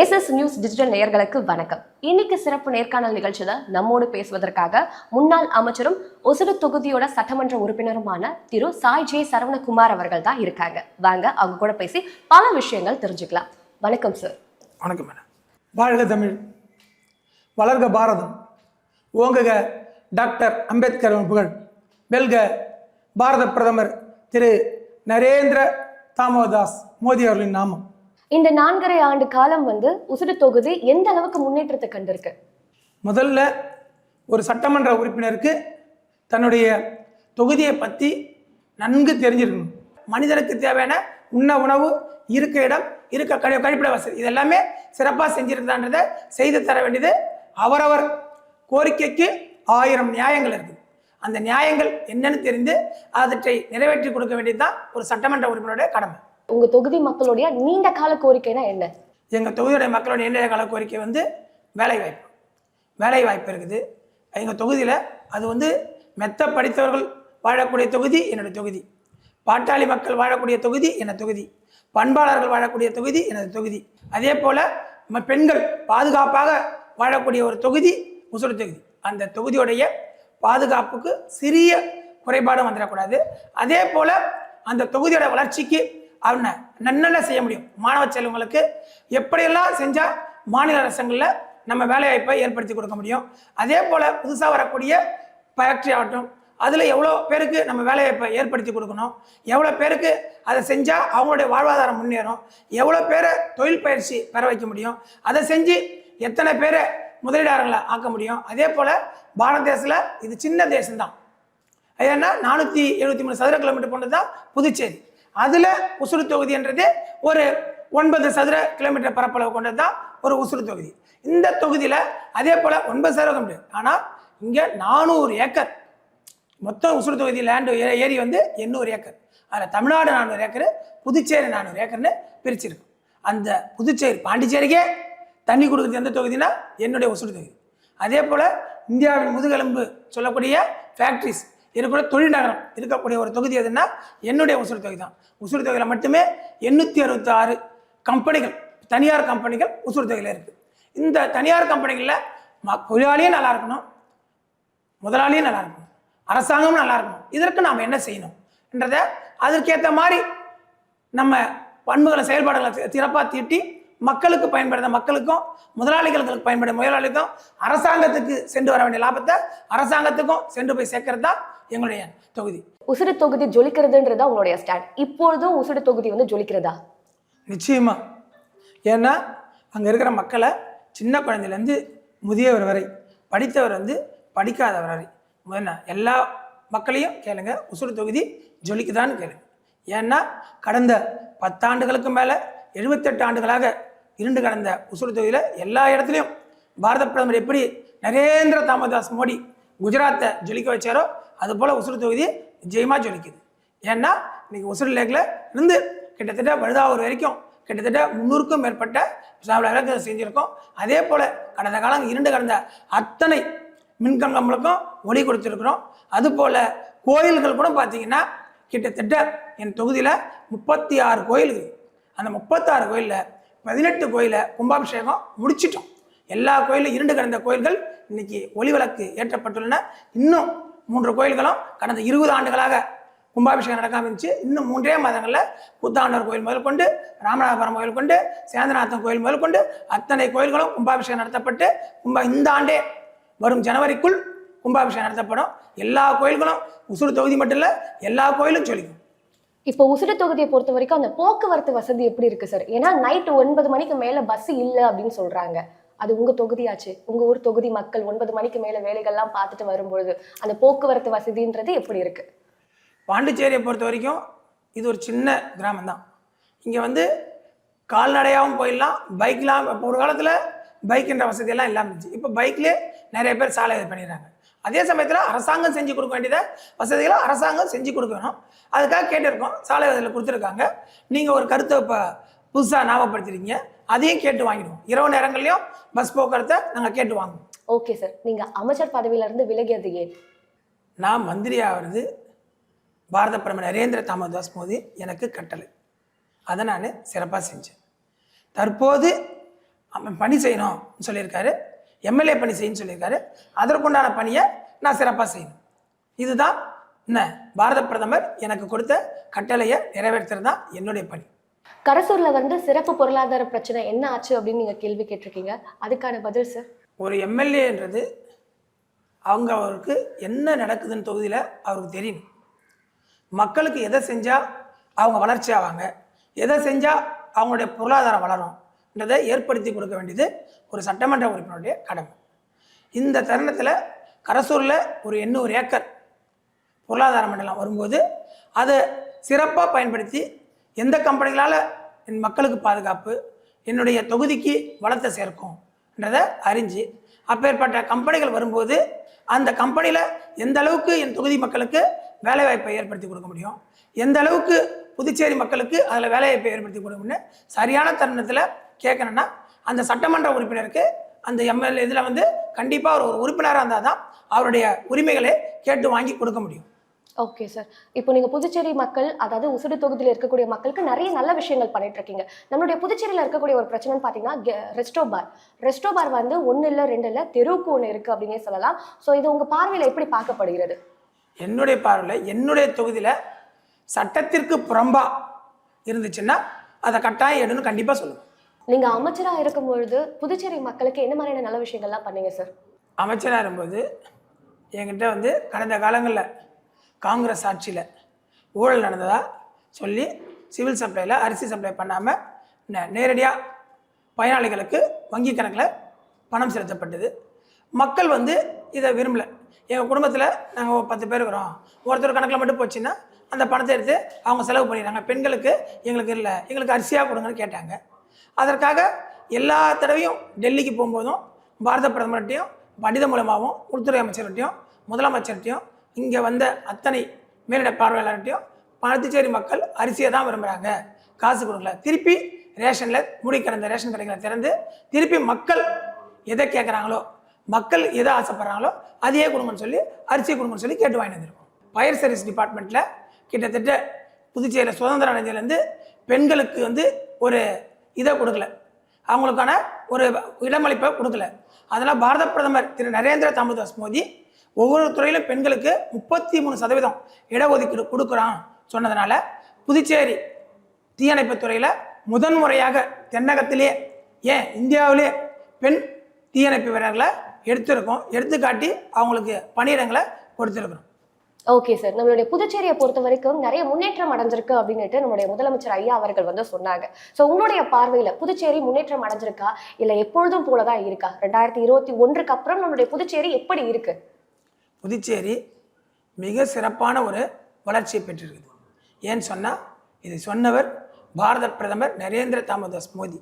Aces news digital நேயர்களுக்கு வணக்கம். இன்னைக்கு சிறப்பு நேர்காணல் நிகழ்ச்சியில நம்மோடு பேசுவதற்காக முன்னாள் அமைச்சரும் ஒசூரு தொகுதியோட சட்டமன்ற உறுப்பினருமான திரு சாய் ஜே சரவணகுமார் அவர்கள் தான் இருக்காங்க. வாங்க அவங்க கூட பேசி பல விஷயங்கள் தெரிஞ்சுக்கலாம். வணக்கம் சார் வணக்கம் மேடம் வாழ்க தமிழ். வளர்க பாரதம். ஓங்குக டாக்டர் அம்பேத்கர் புகழ் வெல்க பாரத பிரதமர் திரு நரேந்திர தாமோதாஸ் மோடி அவர்களின் நாமம். இந்த நான்கரை ஆண்டு காலம் வந்து உசுடு தொகுதி எந்த அளவுக்கு முன்னேற்றத்தை கண்டிருக்கு? முதல்ல ஒரு சட்டமன்ற உறுப்பினருக்கு தன்னுடைய தொகுதியை பற்றி நன்கு தெரிஞ்சிருக்கணும். மனிதனுக்கு தேவையான உண்ண உணவு இருக்க இடம் இருக்க கழி கழிப்பிட வசதி இது எல்லாமே சிறப்பாக செஞ்சுருந்தான்றதை செய்து தர வேண்டியது அவரவர். கோரிக்கைக்கு ஆயிரம் நியாயங்கள் இருக்குது. அந்த நியாயங்கள் என்னன்னு தெரிந்து அவற்றை நிறைவேற்றி கொடுக்க வேண்டியது தான் ஒரு சட்டமன்ற உறுப்பினருடைய கடமை. உங்க தொகுதி மக்களுடைய நீண்ட கால கோரிக்கைனா என்ன? எங்கள் தொகுதியுடைய மக்களுடைய நீண்ட கால கோரிக்கை வந்து வேலை வாய்ப்பு வேலை வாய்ப்பு இருக்குது. எங்கள் தொகுதியில் அது வந்து மெத்த படித்தவர்கள் வாழக்கூடிய தொகுதி என்னுடைய தொகுதி. பாட்டாளி மக்கள் வாழக்கூடிய தொகுதி என்னோட தொகுதி. பண்பாளர்கள் வாழக்கூடிய தொகுதி எனது தொகுதி. அதே போல் பெண்கள் பாதுகாப்பாக வாழக்கூடிய ஒரு தொகுதி முசுறு தொகுதி. அந்த தொகுதியுடைய பாதுகாப்புக்கு சிறிய குறைபாடும் வந்துடக்கூடாது. அதே போல் அந்த தொகுதியோட வளர்ச்சிக்கு அவனை நன்னல்ல செய்ய முடியும்? மாணவ செல்வங்களுக்கு எப்படியெல்லாம் செஞ்சால் மாநில அரசுங்களில் நம்ம வேலைவாய்ப்பை ஏற்படுத்தி கொடுக்க முடியும்? அதே போல் புதுசாக வரக்கூடிய ஃபேக்ட்ரி ஆகட்டும் அதில் எவ்வளோ பேருக்கு நம்ம வேலைவாய்ப்பை ஏற்படுத்தி கொடுக்கணும்? எவ்வளோ பேருக்கு அதை செஞ்சால் அவங்களுடைய வாழ்வாதாரம் முன்னேறும்? எவ்வளோ பேரை தொழில் பயிற்சி பெற வைக்க முடியும்? அதை செஞ்சு எத்தனை பேரை முதலீடாளர்களை ஆக்க முடியும்? அதே போல் பாரத தேசத்தில் இது சின்ன தேசம்தான். ஏன்னா நானூற்றி எழுபத்தி மூணு சதுர கிலோமீட்டர் போனது தான் புதுச்சேரி. அதில் உசுறு தொகுதின்றது ஒரு ஒன்பது சதுர கிலோமீட்டர் பரப்பளவு கொண்டது தான் ஒரு உசுறு தொகுதி. இந்த தொகுதியில் அதே போல் ஒன்பது சதுர கிலோமீட்டர் ஆனால் இங்கே நானூறு ஏக்கர். மொத்தம் உசுறு தொகுதி லேண்டு ஏரி வந்து எண்ணூறு ஏக்கர். அதில் தமிழ்நாடு நானூறு ஏக்கர் புதுச்சேரி நானூறு ஏக்கர்னு பிரிச்சிருக்கும் அந்த புதுச்சேரி பாண்டிச்சேரிக்கே தண்ணி கொடுக்குறது எந்த தொகுதினா என்னுடைய உசுறு தொகுதி. அதே போல் இந்தியாவின் முதுகெலும்பு சொல்லக்கூடிய ஃபேக்ட்ரிஸ் இருக்கிற தொழில்நகரம் இருக்கக்கூடிய ஒரு தொகுதி எதுன்னா என்னுடைய உசுறு தொகுதி தான். உசுறு தொகுதியில் மட்டுமே எண்ணூற்றி அறுபத்தி ஆறு கம்பெனிகள் தனியார் கம்பெனிகள் உசுறு தொகுதியில் இருக்குது இந்த தனியார் கம்பெனிகளில் ம தொழிலாளியும் நல்லா இருக்கணும் முதலாளியும் நல்லா இருக்கணும் அரசாங்கமும் நல்லா இருக்கணும். இதற்கு நாம் என்ன செய்யணும் என்றதை அதற்கேற்ற மாதிரி நம்ம பண்புகளை செயல்பாடுகளை சிறப்பாக தீட்டி மக்களுக்கு பயன்படுத்த மக்களுக்கும் முதலாளிகளுக்கு பயன்படும் முதலாளிக்கும் அரசாங்கத்துக்கு சென்று வர வேண்டிய லாபத்தை அரசாங்கத்துக்கும் சென்று போய் சேர்க்கறது தான் எங்களுடைய தொகுதி. உசுடு தொகுதி ஜொலிக்கிறதுன்றதா உங்களுடைய ஸ்டாண்ட் இப்பொழுதும் உசுடு தொகுதி வந்து ஜொலிக்கிறதா? நிச்சயமா. ஏன்னா அங்கே இருக்கிற மக்களை சின்ன குழந்தையிலேருந்து முதியவர் வரை படித்தவர் வந்து படிக்காதவர் வரை முதல்ல எல்லா மக்களையும் கேளுங்க உசுறு தொகுதி ஜொலிக்குதான்னு கேளுங்க. ஏன்னா கடந்த பத்தாண்டுகளுக்கு மேலே எழுபத்தெட்டு ஆண்டுகளாக இருண்டு கடந்த உசுறு தொகுதியில் எல்லா இடத்துலையும் பாரத பிரதமர் எப்படி நரேந்திர தாமோதாஸ் மோடி குஜராத்தை ஜொலிக்க வச்சாரோ அதுபோல் உசுறு தொகுதி ஜெயமாக ஜொலிக்குது. ஏன்னா இன்னைக்கு உசுறு லேக்கில் இருந்து கிட்டத்தட்ட வழுதாவூர் வரைக்கும் கிட்டத்தட்ட முந்நூறுக்கும் மேற்பட்ட திராவிட செஞ்சுருக்கோம். அதே போல் கடந்த காலம் இருண்டு கடந்த அத்தனை மின்கம்பங்களுக்கும் ஒளி கொடுத்துருக்குறோம். அதுபோல் கோயில்கள் கூட பார்த்தீங்கன்னா கிட்டத்தட்ட என் தொகுதியில் முப்பத்தி ஆறு கோயில் இருக்குது. அந்த முப்பத்தாறு கோயிலில் பதினெட்டு கோயிலை கும்பாபிஷேகம் முடிச்சிட்டோம். எல்லா கோயிலும் இருண்டு கிடந்த கோயில்கள் இன்னைக்கு ஒளிவிளக்கு ஏற்றப்பட்டுள்ளன. இன்னும் மூன்று கோயில்களும் கடந்த இருபது ஆண்டுகளாக கும்பாபிஷேகம் நடக்காம இருந்துச்சு. இன்னும் மூன்றே மாதங்களில் கூத்தாண்டவர் கோயில் முதல் கொண்டு ராமநாதபுரம் கோயில் கொண்டு சேந்தநாதன் கோயில் முதல் கொண்டு அத்தனை கோயில்களும் கும்பாபிஷேகம் நடத்தப்பட்டு கும்பா இந்த ஆண்டே வரும் ஜனவரிக்குள் கும்பாபிஷேகம் நடத்தப்படும். எல்லா கோயில்களும் உசுறு தொகுதி மட்டும் இல்லை எல்லா கோயிலும் சொல்லிக்கும். இப்போ உசுடு தொகுதியை பொறுத்த வரைக்கும் அந்த போக்குவரத்து வசதி எப்படி இருக்கு சார் ஏன்னா நைட் ஒன்பது மணிக்கு மேல பஸ் இல்லை அப்படின்னு சொல்றாங்க. அது உங்க தொகுதியாச்சு. உங்க ஊர் தொகுதி மக்கள் ஒன்பது மணிக்கு மேல வேலைகள்லாம் பார்த்துட்டு வரும்பொழுது அந்த போக்குவரத்து வசதின்றது எப்படி இருக்கு? பாண்டிச்சேரியை பொறுத்த வரைக்கும் இது ஒரு சின்ன கிராமம் தான் இங்கே வந்து கால்நடையாகவும் போயிடலாம் பைக்லாம் இப்போ ஒரு காலத்தில் பைக்குன்ற வசதியெல்லாம் இல்லாமல் இருந்துச்சு. இப்போ பைக்லேயே நிறைய பேர் சாலை இது பண்ணிடுறாங்க. அதே சமயத்தில் அரசாங்கம் செஞ்சு கொடுக்க வேண்டியதை வசதிகளை அரசாங்கம் செஞ்சு கொடுக்கணும் அதுக்காக கேட்டிருக்கோம் சாலை வசதியில் கொடுத்துருக்காங்க. நீங்கள் ஒரு கருத்தை இப்போ புதுசாக ஞாபகப்படுத்திருக்கீங்க. அதையும் கேட்டு வாங்கிடுவோம். இரவு நேரங்கள்லையும் பஸ் போக்குவரத்தை நாங்கள் கேட்டு வாங்குவோம். ஓகே சார் நீங்க அமைச்சர் பதவியில இருந்து விலகியது ஏன்? நான் மந்திரி ஆகிறது பாரத பிரதமர் நரேந்திர தாமோதாஸ் மோடி எனக்கு கட்டளை. அதை நான் சிறப்பாக செஞ்சேன். தற்போது அவன் பணி செய்யணும்னு சொல்லியிருக்காரு. எம்எல்ஏ பணி செய்யணும்னு சொல்லியிருக்காரு. அதற்குண்டான பணியை நான் சிறப்பாக செய்யணும். இதுதான் என்ன? பாரத பிரதமர் எனக்கு கொடுத்த கட்டளையை நிறைவேற்றுறது தான் என்னுடைய பணி. கரசூர்ல வந்து சிறப்பு பொருளாதார பிரச்சனை என்ன ஆச்சு அப்படின்னு நீங்க கேள்வி கேட்டிருக்கீங்க. அதுக்கான பதில் சார் ஒரு எம்எல்ஏன்றது அவங்க அவருக்கு என்ன நடக்குதுன்னு தொகுதியில் அவருக்கு தெரியணும். மக்களுக்கு எதை செஞ்சால் அவங்க வளர்ச்சி ஆவாங்க எதை செஞ்சால் அவங்களுடைய பொருளாதாரம் வளரும்ன்றதை ஏற்படுத்தி கொடுக்க வேண்டியது ஒரு சட்டமன்ற உறுப்பினருடைய கடமை. இந்த தருணத்தில் கரசூரில் ஒரு எண்ணூறு ஏக்கர் பொருளாதார மண்டலம் வரும்போது அதை சிறப்பாக பயன்படுத்தி எந்த கம்பெனிகளால் என் மக்களுக்கு பாதுகாப்பு என்னுடைய தொகுதிக்கு வளத்தை சேர்க்கும்ன்றதை அறிஞ்சு அப்பேற்பட்ட கம்பெனிகள் வரும்போது அந்த கம்பெனியில் எந்த அளவுக்கு என் தொகுதி மக்களுக்கு வேலைவாய்ப்பை ஏற்படுத்தி கொடுக்க முடியும் எந்த அளவுக்கு புதுச்சேரி மக்களுக்கு அதில் வேலைவாய்ப்பை ஏற்படுத்தி கொடுக்க முடியும் சரியான தருணத்தில் கேட்கணுன்னா அந்த சட்டமன்ற உறுப்பினருக்கு அந்த எம்எல்ஏ இதில் வந்து கண்டிப்பாக ஒரு உறுப்பினராக இருந்தால் தான் அவருடைய உரிமைகளை கேட்டு வாங்கி கொடுக்க முடியும். ஓகே சார் இப்போ நீங்க புதுச்சேரி மக்கள் அதாவது உசுடு தொகுதியில் இருக்கக்கூடிய மக்களுக்கு நிறைய நல்ல விஷயங்கள் பண்ணிட்டு இருக்கீங்க நம்மளுடைய புதுச்சேரியில் இருக்கக்கூடிய ஒரு பிரச்சனைன்னு பார்த்தீங்கன்னா ரெஸ்டோ பார் ரெஸ்டோ பார் வந்து ஒன்று இல்லை ரெண்டு இல்லை தெருவுக்கு ஒன்று இருக்கு அப்படின்னே சொல்லலாம். ஸோ இது உங்க பார்வையில் எப்படி பார்க்கப்படுகிறது? என்னுடைய பார்வையில் என்னுடைய தொகுதியில் சட்டத்திற்கு புறம்பா இருந்துச்சுன்னா அதை கட்டாயம் எடுன்னு கண்டிப்பாக சொல்லுவேன் நீங்க அமைச்சரா இருக்கும் பொழுது புதுச்சேரி மக்களுக்கு என்ன மாதிரியான நல்ல விஷயங்கள்லாம் பண்ணீங்க சார் அமைச்சராக இருக்கும்போது என்கிட்ட வந்து கடந்த காலங்களில் காங்கிரஸ் ஆட்சியில் ஊழல் நடந்ததா சொல்லி சிவில் சப்ளையில் அரிசி சப்ளை பண்ணாமல் நேரடியாக பயனாளிகளுக்கு வங்கி கணக்கில் பணம் செலுத்தப்பட்டது. மக்கள் வந்து இதை விரும்பலை. எங்கள் குடும்பத்தில் நாங்கள் பத்து பேர் இருக்கிறோம். ஒருத்தர் கணக்கில் மட்டும் போச்சுன்னா அந்த பணத்தை எடுத்து அவங்க செலவு பண்ணிடுறாங்க. பெண்களுக்கு எங்களுக்கு இல்லை எங்களுக்கு அரிசியாக கொடுங்கன்னு கேட்டாங்க. அதற்காக எல்லா தடவையும் டெல்லிக்கு போகும்போதும் பாரத பிரதமர்கிட்டையும் பண்டித மூலமாகவும் உள்துறை அமைச்சர்கிட்டையும் முதலமைச்சர்கிட்டையும் இங்கே வந்த அத்தனை மேலிட பார்வையாளர்கிட்டையும் பாண்டிச்சேரி மக்கள் அரிசியை தான் விரும்புகிறாங்க காசு கொடுக்கல. திருப்பி ரேஷனில் மூடி கிடந்த ரேஷன் கடைகளை திறந்து திருப்பி மக்கள் எதை கேட்குறாங்களோ மக்கள் எதை ஆசைப்படுறாங்களோ அதையே கொடுங்கன்னு சொல்லி அரிசியை கொடுங்கன்னு சொல்லி கேட்டு வாங்கிட்டு வந்திருக்கோம். ஃபயர் சர்வீஸ் டிபார்ட்மெண்ட்டில் கிட்டத்தட்ட புதுச்சேரியில் சுதந்திர அடைஞ்சதுலேருந்து பெண்களுக்கு வந்து ஒரு இதை கொடுக்கல. அவங்களுக்கான ஒரு இடமளிப்பை கொடுக்கல. அதனால் பாரத பிரதமர் திரு நரேந்திர தாமதாஸ் மோடி ஒவ்வொரு துறையிலும் பெண்களுக்கு முப்பத்தி மூணு சதவீதம் இடஒதுக்கீடு கொடுக்குறான் சொன்னதுனால புதுச்சேரி தீயணைப்பு துறையில் முதன்முறையாக தென்னகத்திலே ஏன் இந்தியாவிலே பெண் தீயணைப்பு வீரர்களை எடுத்திருக்கோம். எடுத்துக்காட்டி அவங்களுக்கு பணியிடங்களை கொடுத்துருக்கிறோம். ஓகே சார் நம்மளுடைய புதுச்சேரியை பொறுத்த வரைக்கும் நிறைய முன்னேற்றம் அடைஞ்சிருக்கு அப்படின்னுட்டு நம்மளுடைய முதலமைச்சர் ஐயா அவர்கள் வந்து சொன்னாங்க. ஸோ உங்களுடைய பார்வையில் புதுச்சேரி முன்னேற்றம் அடைஞ்சிருக்கா? இல்லை எப்பொழுதும் போலதான் இருக்கா? ரெண்டாயிரத்தி இருபத்தி ஒன்றுக்கு அப்புறம் நம்மளுடைய புதுச்சேரி எப்படி இருக்கு? புதுச்சேரி மிக சிறப்பான ஒரு வளர்ச்சியை பெற்றிருக்குது. ஏன்னு சொன்னால் இதை சொன்னவர் பாரத பிரதமர் நரேந்திர தாமோதாஸ் மோடி.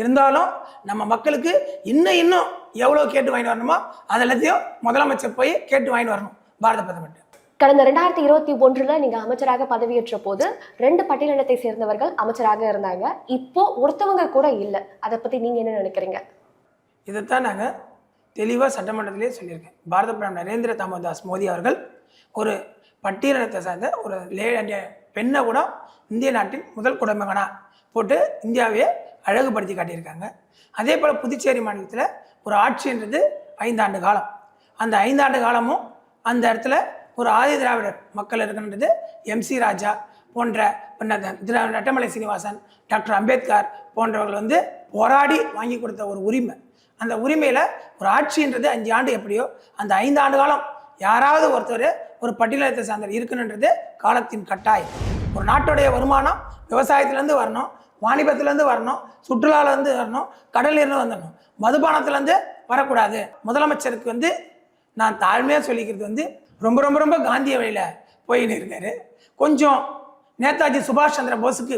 இருந்தாலும் நம்ம மக்களுக்கு இன்னும் இன்னும் எவ்வளோ கேட்டு வாங்கிட்டு வரணுமோ அது எல்லாத்தையும் முதலமைச்சர் போய் கேட்டு வாங்கிட்டு வரணும் பாரத பிரதமர்கிட்ட. கடந்த ரெண்டாயிரத்தி இருபத்தி ஒன்றுல நீங்க அமைச்சராக பதவியேற்ற போது ரெண்டு பட்டியலினத்தை சேர்ந்தவர்கள் அமைச்சராக இருந்தாங்க. இப்போ ஒருத்தவங்க கூட இல்லை. அதை பத்தி நீங்க என்ன நினைக்கிறீங்க? இதைத்தான் நாங்கள் தெளிவாக சட்டமன்றத்திலே சொல்லியிருக்கேன். பாரத பிரதமர் நரேந்திர தாமோதாஸ் மோடி அவர்கள் ஒரு பட்டியலினத்தை சார்ந்த ஒரு லே பெண்ணை கூட இந்திய நாட்டின் முதல் குடிமகனா போட்டு இந்தியாவையே அழகுபடுத்தி காட்டியிருக்காங்க. அதே போல் புதுச்சேரி மாநிலத்தில் ஒரு ஆட்சின்றது ஐந்தாண்டு காலம். அந்த ஐந்தாண்டு காலமும் அந்த இடத்துல ஒரு ஆதி திராவிடர் மக்கள் இருக்கின்றது எம்சி ராஜா போன்ற நட்டமலை சீனிவாசன் டாக்டர் அம்பேத்கர் போன்றவர்கள் வந்து போராடி வாங்கி கொடுத்த ஒரு உரிமை. அந்த உரிமையில் ஒரு ஆட்சின்றது அஞ்சு ஆண்டு எப்படியோ அந்த ஐந்து ஆண்டு காலம் யாராவது ஒருத்தர் ஒரு பட்டியலத்தை சார்ந்தவர் இருக்கணுன்றது காலத்தின் கட்டாயம். ஒரு நாட்டுடைய வருமானம் விவசாயத்துலேருந்து வரணும் வாணிபத்துலேருந்து வரணும் சுற்றுலாவிலேருந்து வரணும் கடலிருந்து வந்துடணும் மதுபானத்துலேருந்து வரக்கூடாது. முதலமைச்சருக்கு வந்து நான் தாழ்மையாக சொல்லிக்கிறது வந்து ரொம்ப ரொம்ப ரொம்ப காந்திய வழியில் போயின்னு இருக்காரு. கொஞ்சம் நேதாஜி சுபாஷ் சந்திர போஸுக்கு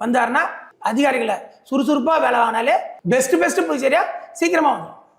வந்தாருன்னா அதிகாரிகளை சுறுசுறுப்பாக வேலை வாங்கினாலே பெஸ்ட் பெஸ்ட் புதுச்சேரியா சீக்கிரமாக வந்துடும்